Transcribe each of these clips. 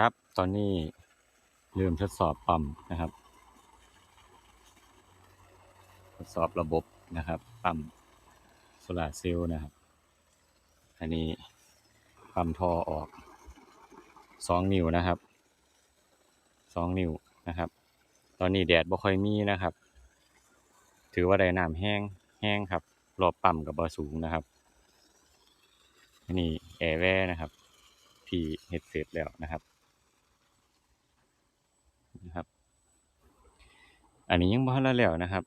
ครับ ตอนนี้เริ่มทดสอบปั๊มนะครับ ทดสอบระบบนะครับปั๊มโซลาร์เซลล์นะครับ อันนี้ปั๊มท่อออกสองนิ้วนะครับสองนิ้วนะครับ ตอนนี้แดดบ่ค่อยมีนะครับ ถือว่าได้น้ำแห้งแห้งครับรอบปั๊มกับบ่สูงนะครับอันนี้แอร์แวร์นะครับ ที่เฮ็ดเสร็จแล้วนะครับ อันนี้ยังบ่ทันแล้วนะครับ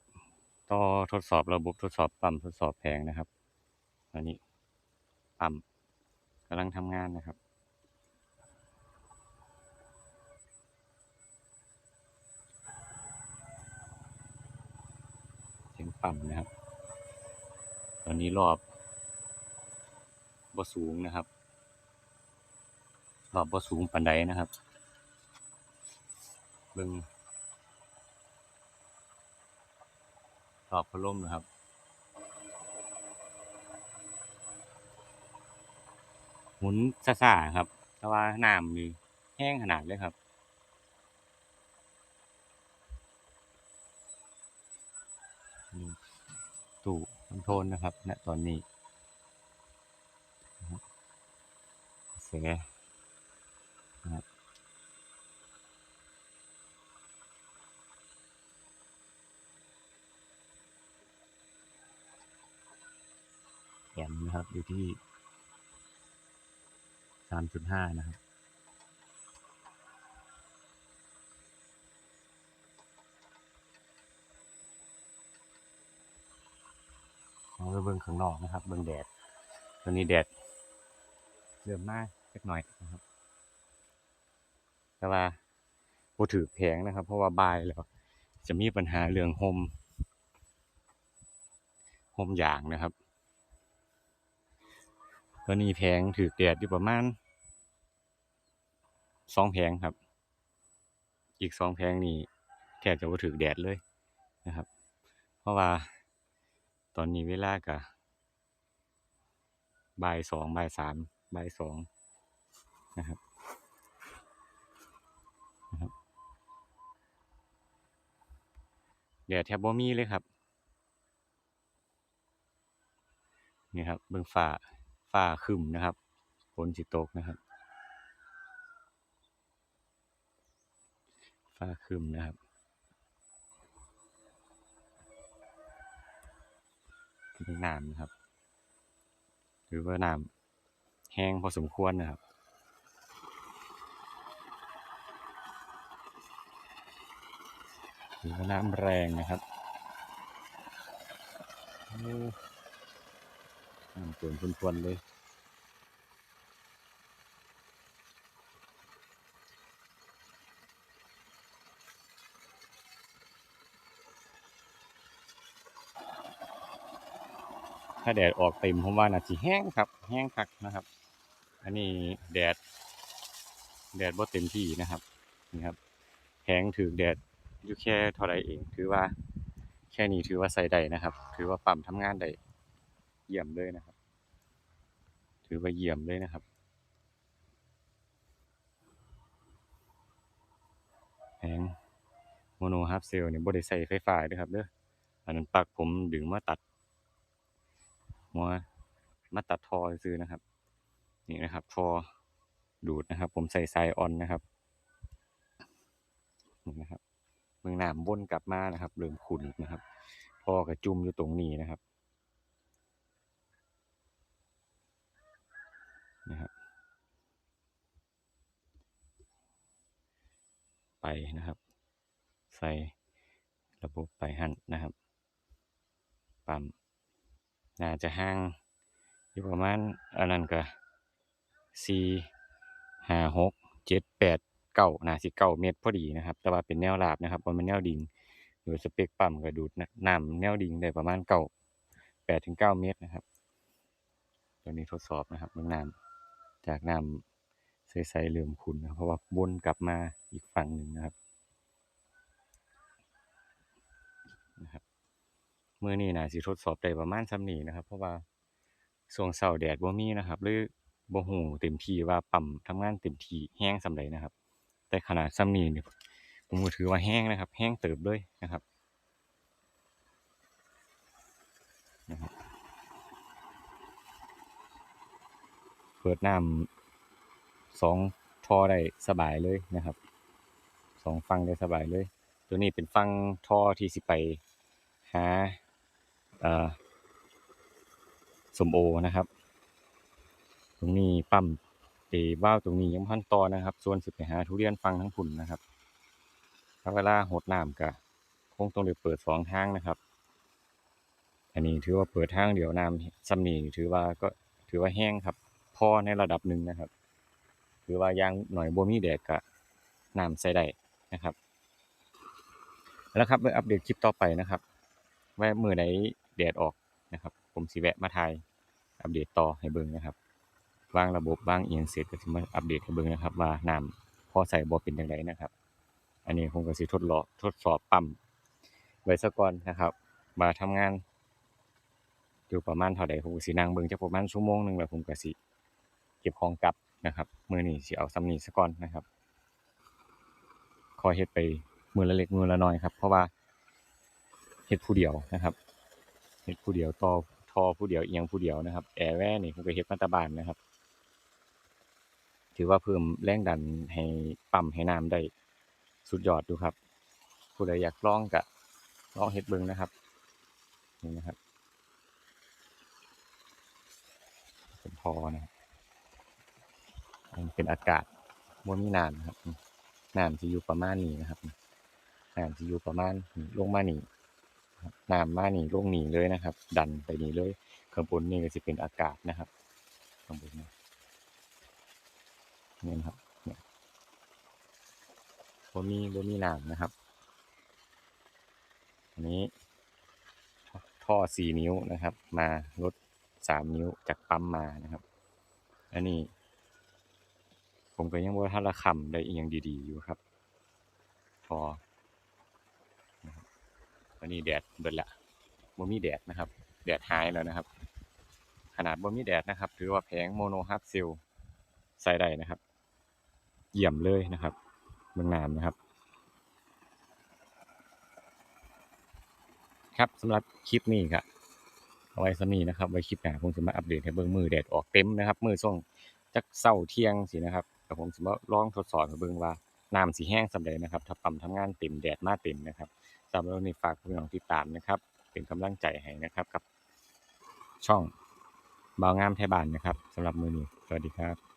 ต่อทดสอบระบบทดสอบปั๊มทดสอบแผงนะครับอันนี้ปั๊มกำลังทำงานนะครับเสียงปั๊มนะครับ ตอนนี้รอบบ่สูงนะครับรอบบ่สูงปานใดนะครับเบิ่ง รอบพัดลมนะครับ หมุนซ่าๆครับ แต่ว่าน้ำนี่แห้งขนาดเลยครับตู้คอนโทรลนะครับณตอนนี้เสียนะครับ แข นะครับ อยู่ที่สามจุดห้านะครับ เราไปเบิ่งข้างนอกนะครับ เบิ่งแดด ตอนนี้แดดเริ่มมากสักหน่อยนะครับ แต่ว่าบ่ถือแพงนะครับ เพราะว่าบ่ายแล้ว จะมีปัญหาเรื่องลมลมยางนะครับ ตอนนี้แผงถือแดดอยู่ประมาณสองแผงครับ อีกสองแผงนี่แทบจะบ่ถือแดดเลยนะครับ เพราะว่าตอนนี้เวลาก็บ่ายสองบ่ายสามบ่ายสองนะครับนะครับแดดแทบบ่มีเลยครับ นี่ครับเบิ่งฟ้า ฟ้าคึมนะครับฝนสิตกนะครับ ฟ้าคึมนะครับเป็นน้ำนะครับ หรือว่าน้ำแห้งพอสมควรนะครับหรือว่าน้ำแรงนะครับ น้ำเกินทวนๆเลยถ้าแดดออกเต็มผมว่าน่าสิแห้งครับ แห้งคักนะครับ อันนี้แดด แดดบ่เต็มที่นะครับนี่ครับแผงถือแดดอยู่แค่เท่าไรเอง ถือว่าแค่นี้ถือว่าใส่ได้นะครับ ถือว่าปั๊มทำงานได้ เยี่ยมเลยนะครับ ถือว่าเยี่ยมเลยนะครับแผงโมโนฮาร์ฟเซลเนี่ยบ่ได้ใส่ไฟฟ้าด้วยครับเด้ออันนั้นปักผมดึงมาตัดหัวมาตัดทอซื้อนะครับ นี่นะครับทอดูดนะครับ ผมใส่สายออนนะครับนี่นะครับเมืองหน้ำวนกลับมานะครับเริ่มขุ่นนะครับทอกระจุ่มอยู่ตรงนี้นะครับ นะครับไปนะครับ ใส่ระบบไปหั่นนะครับ ปั๊มน่าจะห่างอยู่ประมาณอันนั้นก็สี่ห้าหกเจ็ดแปดเก้าน่าสิเก้าเมตรพอดีนะครับ แต่ว่าเป็นแนวราบนะครับบ่แมันแนวดิ่งโดยสเปคปั๊มก็ดูดน้ำแนวดิ่งได้ประมาณเก้าแปดถึงเก้าเมตรนะครับ ตัวนี้ทดสอบนะครับเรื่องน้ำ จากน้ำใสๆเริ่มขุ่นนะเพราะว่าวนกลับมาอีกฝั่งหนึ่งนะครับนะครับเมื่อนี้น่าสิทดสอบได้ประมาณส่ำนี้นะครับ เพราะว่าช่วงเช้าแดดบ่มีนะครับ หรือบ่ฮู้เต็มที่ว่าปั๊มทำงานเต็มที่แรงส่ำใดนะครับ แต่ขนาดส่ำนี้นี่ยผมก็ถือว่าแรงนะครับแรงเติบเลยนะครับนะครับ ปิดน้ำ2ท่อได้สบายเลยนะครับ2ฝั่งได้สบายเลย ตัวนี้เป็นฝั่งท่อที่สิไปหาสมโอนะครับ ตรงนี้ปั๊มไอ้าวตรงนี้ยังบ่ทันต่อนะครับ ส่วนสิไปหาทุเรียนฝั่งทางพู้นนะครับถ้าเวลารดน้ำก็คงต้องได้เปิด2ทางนะครับ อันนี้ถือว่าเปิดทางเดียวน้ำส่ำนี้ถือว่าก็ถือว่าแรงครับ พอในระดับหนึ่งนะครับถือว่ายางหน้อยบ่มีแดดก็น้ำใช้ได้นะครับเอาละครับมาอัปเดตคลิปต่อไปนะครับว่ามื้อใดแดดออกนะครับ ผมสิแวะมาถ่ายอัปเดตต่อให้เบิ่งนะครับวางระบบวางเอิหยังเสร็จก็สิมาอัปเดตให้เบิ่งนะครับ ว่าน้ำพอใช้บ่เป็นจั่งใดนะครับ อันนี้ผมก็สิทดลองทดสอบปั๊มไว้ซะก่อนนะครับว่าทำงานอยู่ประมาณเท่าใดผมก็สินั่งเบิ่งจักประมาณชั่วโมงหนึ่งแล้วผมก็สิ ก็บของกลับนะครับมือนี้สิเอาส่ำนี้ซะก่อนนะครับคอยเฮ็ดไปมือละเล็กมือละน้อยครับ เพราะว่าเฮ็ดผู้เดียวนะครับเฮ็ดผู้เดียวต่อทอผู้เดียวเอิหยังผู้เดียวนะครับแอร์แวร์นี่ผมก็เฮ็ดมาต่บ้านนะครับ ถือว่าเพิ่มแรงดันให้ปั๊มให้น้ำได้สุดยอดอยู่ครับ ผู้ใดอยากลองก็ลองเฮ็ดเบิ่งนะครับนี่นะครับเป็นท่อนะครับอันนี้ เป็นอากาศบ่มีน้ำนะครับน้ำสิอยู่ประมาณนี้นะครับน้ำสิอยู่ประมาณลงมานี่น้ำมานี่ลงนี่เลยนะครับ ดันไปนี่เลยข้างบนนี่ก็สิเป็นอากาศนะครับข้างบนนี้นี่นะครับเนี่ยบ่มีบ่มีน้ำนะครับอันนี้ ท่อ4นิ้วนะครับ มาลด3นิ้วจากปั๊มมานะครับ อันนี้ ผมก็ยังบ่ทันได้ค้ำได้อิหยังดีๆอยู่ครับท่อนะครับอันนี้แดดเบิดล้วบ่มีแดดนะครับ แดดหายแล้วนะครับ ขนาดบ่มีแดดนะครับ ถือว่าแผง Mono Half Cell ใช้ได้นะครับ เยี่ยมเลยนะครับเบิ่งน้ำนะครับ ครับสำหรับคลิปนี้ก็เอาไว้ส่ำนี้นะครับ ไว้คลิปหน้าผมสิมาอัปเดตให้เบิ่งมือแดดออกเต็มนะครับ มือช่วงจักเช้าเที่ยงซี้นะครับ ก็ผมสิมาลองทดสอบให้เบิ่งว่าน้ำสีแห้งสำเร็จนะครับ ถ้าปั๊มทำงานเต็มแดดมาเต็มนะครับสำหรับวันนี้ฝากพี่น้องติดตามนะครับ เป็นกำลังใจให้นะครับกับช่องบางามไทยบ้านนะครับสำหรับมือนี้สวัสดีครับ